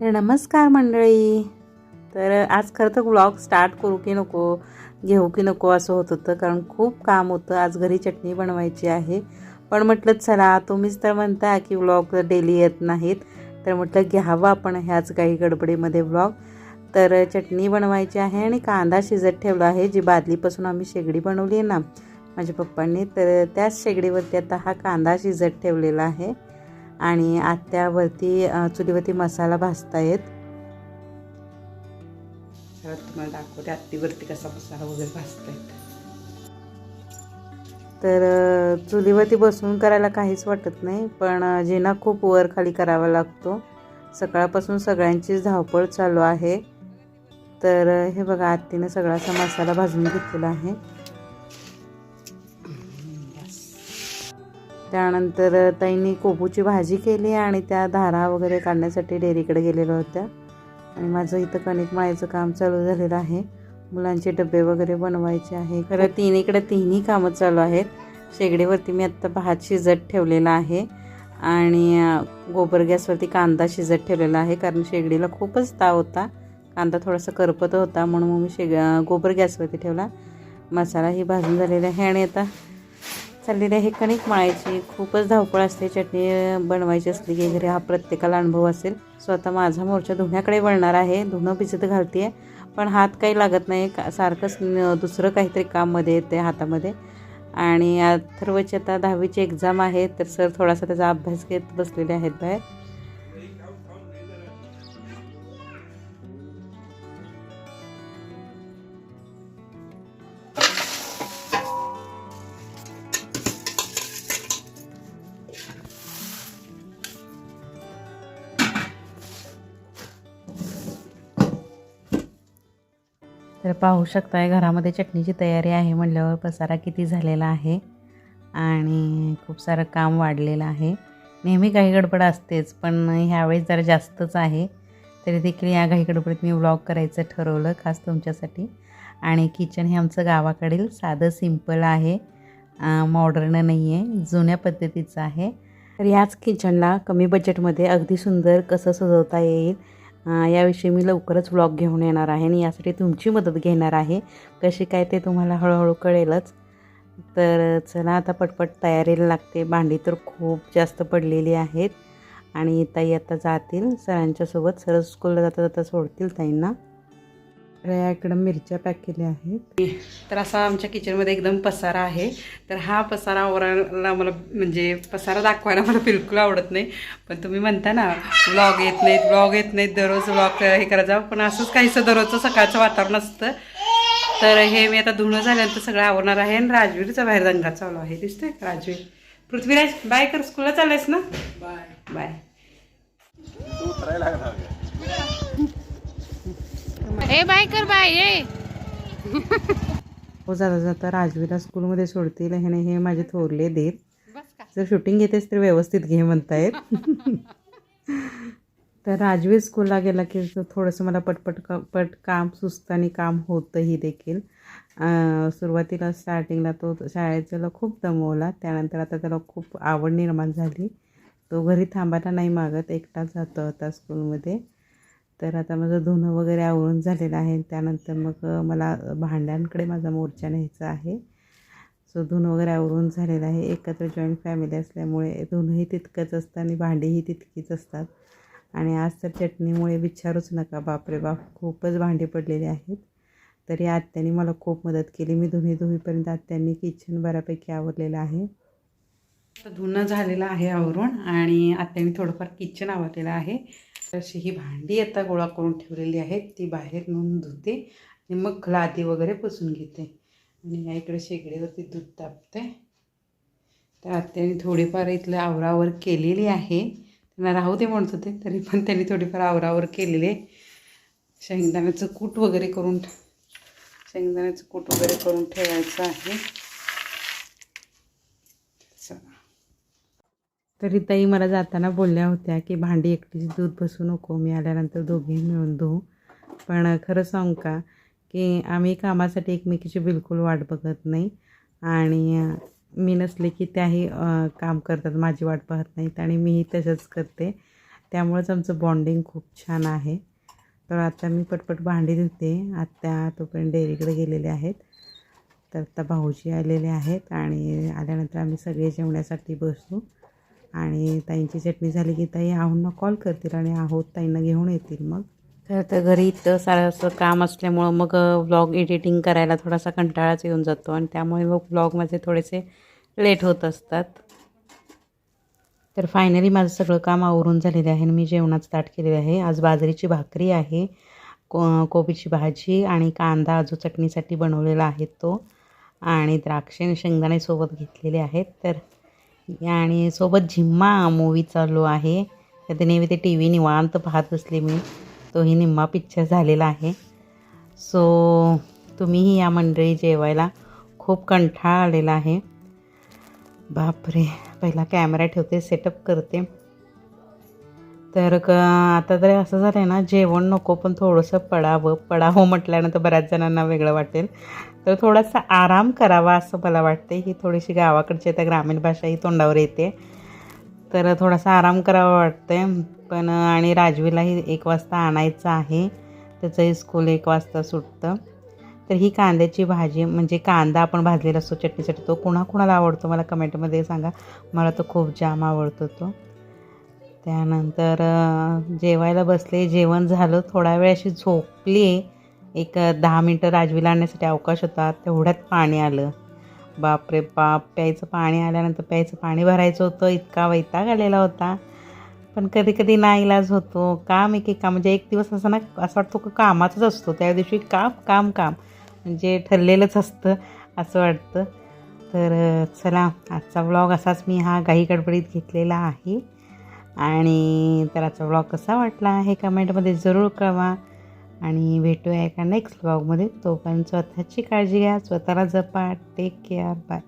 तर नमस्कार मंडळी. तर आज खरं तर ब्लॉग स्टार्ट करू की नको घेऊ की नको असं होत होतं कारण खूप काम होतं. आज घरी चटणी बनवायची आहे. पण म्हटलं चला तुम्हीच तर म्हणता की व्लॉग डेली येत नाहीत. तर म्हटलं घ्यावं आपण ह्याच काही गडबडीमध्ये व्लॉग तर चटणी बनवायची आहे आणि कांदा शिजत ठेवला आहे. जी बादलीपासून आम्ही शेगडी बनवली आहे ना माझ्या पप्पांनी तर त्याच शेगडीवरती आता हा कांदा शिजत ठेवलेला आहे. आणि आत्यावरती चुलीवरती मसाला भाजतायत. तुम्हाला दाखवते आत्तीवरती कसा मसाला वगैरे भाजतायत. तर चुलीवरती बसून करायला काहीच वाटत नाही पण जिना खूप वर खाली करावा लागतो. सकाळपासून सगळ्यांचीच धावपळ चालू आहे. तर हे बघा आत्तीने सगळा असा मसाला भाजून घेतलेला आहे. त्यानंतर ताईंनी कोबूची भाजी केली आणि त्या धारा वगैरे काढण्यासाठी डेअरीकडे गेलेल्या होत्या. आणि माझं इथं कणिक मळायचं काम चालू झालेलं आहे. मुलांचे डबे वगैरे बनवायचे आहे. खरं तिन्हीकडे तिन्ही कामं चालू आहेत. शेगडीवरती मी आत्ता भात शिजत ठेवलेला आहे. आणि गोबर गॅसवरती कांदा शिजत ठेवलेला आहे. कारण शेगडीला खूपच ताव होता. कांदा थोडासा करपत होता. म्हणून मग मी शेग गोबर गॅसवरती ठेवला. मसालाही भाजून झालेला आहे. आणि आता चाललेली आहे कणिक मळायची. खूपच धावपळ असते. चटणी बनवायची असली की घरी हा प्रत्येकाला अनुभव असेल. स्वतः माझा मोर्चा धुण्याकडे वळणार आहे. धुणं भिजत घालते पण हात काही लागत नाही. का सारखंच दुसरं काहीतरी काममध्ये येते हातामध्ये. आणि अथर्वची आता दहावीची एक्झाम आहे. तर सर थोडासा त्याचा अभ्यास घेत बसलेले आहेत बाहेर. तर पाहू शकताय घरामध्ये चटणीची तयारी आहे म्हटल्यावर पसारा किती झालेला आहे आणि खूप सारं काम वाढलेलं आहे. नेहमी काही गडबड असतेच पण ह्यावेळेस जरा जास्तच आहे. तरी देखील या काही गडबडीत मी व्लॉग करायचं ठरवलं खास तुमच्यासाठी. आणि किचन हे आमचं गावाकडील साधं सिंपल आहे. मॉडर्न नाही आहे जुन्या पद्धतीचं आहे. तर ह्याच किचनला कमी बजेटमध्ये अगदी सुंदर कसं सजवता येईल याविषयी मी लवकरच व्लॉग घेऊन येणार आहे आणि यासाठी तुमची मदत घेणार आहे. कशी काय ते तुम्हाला हळूहळू कळेलच. तर चला आता पटपट तयारीला लागते. भांडी तर खूप जास्त पडलेली आहेत. आणि ताई आता जातील. सरांच्यासोबत सर स्कूलला जाता जाता सोडतील ताईंना. या इकडं मिरच्या पॅक केल्या आहेत. तर असा आमच्या किचनमध्ये एकदम पसारा आहे. तर हा पसारा आवरायला मला म्हणजे पसारा दाखवायला मला बिलकुल आवडत नाही. पण तुम्ही म्हणता ना व्लॉग येत नाहीत व्लॉग येत नाहीत दररोज व्लॉग हे करायचं पण असंच काहीसं दररोजचं सकाळचं वातावरण असतं. तर हे मी आता धुणं झाल्यानंतर सगळं आवरणार आहे आणि राजवीरचा बाहेर दंगा चालू आहे. दिसतोय राजवीर? पृथ्वीराज बाय कर स्कूलला चाललायस ना? बाय बाय ए बाय कर बाय ए. हो जाता जाता राजवीरला स्कूलमध्ये सोडतील ह्याने हे माझे थोरले देत. जर शूटिंग घेतेस तर व्यवस्थित घे म्हणतायत. तर राजवीर स्कूलला गेला की थोडंसं मला पटपट क पट काम सुस्त आणि काम होतंही देखील. सुरुवातीला स्टार्टिंगला तो शाळेत त्याला खूप दमवला. त्यानंतर आता त्याला खूप आवड निर्माण झाली. तो घरी थांबायला नाही मागत एकटाच जातो आता स्कूलमध्ये. तर आता माझं धुणं वगैरे आवरून झालेलं आहे. त्यानंतर मग मला भांड्यांकडे माझा मोर्चा न्यायचा आहे. सो धुणं वगैरे आवरून झालेलं आहे. एकत्र जॉईंट फॅमिली असल्यामुळे धुणंही तितकंच असतं आणि भांडीही तितकीच असतात. आणि आज तर चटणीमुळे विचारूच नका. बापरे बाप खूपच भांडी पडलेली आहेत. तरी आत्यांनी मला खूप मदत केली. मी धुणी धुवीपर्यंत आत्यांनी किचन बऱ्यापैकी आवरलेलं आहे. आता धुणं झालेलं आहे आवरून आणि आत्याने थोडंफार किचन आवरलेलं आहे. अशी ही भांडी आता गोळा करून ठेवलेली आहेत. ती बाहेर नेऊन धुते आणि मग लादी वगैरे पुसून घेते. आणि या इकडे शेगडीवरती दूध तापते तर आत्याने थोडीफार इथलं आवरावर केलेली आहे. त्यांना राहू दे म्हणत होते तरी पण त्यांनी थोडीफार आवरावर केलेले शेंगदाण्याचं कूट वगैरे करून शेंगदाण्याचं कूट वगैरे करून ठेवायचं आहे. तरी ताई मला जाताना बोलल्या होत्या की भांडी एकटीच दूध बसू नको मी आल्यानंतर दोघे मिळून धुऊ. पण खरं सांगू का की आम्ही कामासाठी एकमेकीची बिलकुल वाट बघत नाही आणि मी नसले की त्याही काम करतात माझी वाट पाहत नाहीत आणि मीही तसंच करते. त्यामुळेच आमचं बॉन्डिंग खूप छान आहे. तर आता मी पटपट भांडी धुते. आत्या तोपर्यंत डेअरीकडे गेलेले आहेत. तर आता भाऊजी आलेले आहेत आणि आल्यानंतर आम्ही सगळे जेवण्यासाठी बसू. आणि ताईंची चटणी झाली की ताई आहूंना कॉल करतील आणि आहोत ताईंना घेऊन येतील मग. तर घरी इथं सारं असं काम असल्यामुळं मग व्लॉग एडिटिंग करायला थोडासा कंटाळाच येऊन जातो आणि त्यामुळे मग व्लॉग माझे थोडेसे लेट होत असतात. तर फायनली माझं सगळं काम आवरून झालेलं आहे आणि मी जेवणाचं ताट केलेलं आहे. आज बाजरीची भाकरी आहे को कोबीची भाजी आणि कांदा जो चटणीसाठी बनवलेला आहे तो. आणि द्राक्षे आणि शेंगदाणे सोबत घेतलेले आहेत. तर आणि सोबत झिम्मा मूवी चालू आहे. तर नेहमी ते टी व्ही निवांत पाहत असले मी. तोही निम्मा पिक्चर झालेला आहे. सो तुम्हीही या मंडळी जेवायला खूप कंठाळा आलेला आहे. बापरे पहिला कॅमेरा ठेवते सेटअप करते. तर क आता तरी असं झालं आहे ना जेवण नको पण थोडंसं पडावं. पडावं म्हटल्यानंतर बऱ्याच जणांना वेगळं वाटेल. तर थोडासा आराम करावा असं मला वाटते ही थोडीशी गावाकडची आता ग्रामीण भाषा ही तोंडावर येते. तर थोडासा आराम करावा वाटते पण आणि राजवीलाही एक वाजता आणायचं आहे. त्याचंही स्कूल एक वाजता सुटतं. तर ही कांद्याची भाजी म्हणजे कांदा आपण भाजलेला असतो चटणीसाठी तो कुणाकुणाला आवडतो? मला कमेंटमध्ये सांगा. मला तो खूप जाम आवडतो तो. त्यानंतर जेवायला बसले जेवण झालं थोडा वेळ अशी झोपली. एक दहा मिनटं राजवीला आणण्यासाठी अवकाश होता तेवढ्यात पाणी आलं. बापरे बाप प्यायचं पाणी आल्यानंतर प्यायचं पाणी भरायचं होतं इतका वैताग आलेला होता. पण कधी कधी नाईलाज होतो काम एक एक काम म्हणजे एक दिवस असं ना असं वाटतो का कामाचाच असतो त्या दिवशी काम काम काम म्हणजे ठरलेलंच असतं असं वाटतं. तर चला आजचा ब्लॉग असाच मी हा गाई गडबडीत घेतलेला आहे. आणि तर आजचा ब्लॉग कसा वाटला हे कमेंटमध्ये जरूर कळवा. आणि भेटूया एका नेक्स्ट ब्लॉगमध्ये तोपर्यंत स्वतःची काळजी घ्या स्वतःला जपा. Take care bye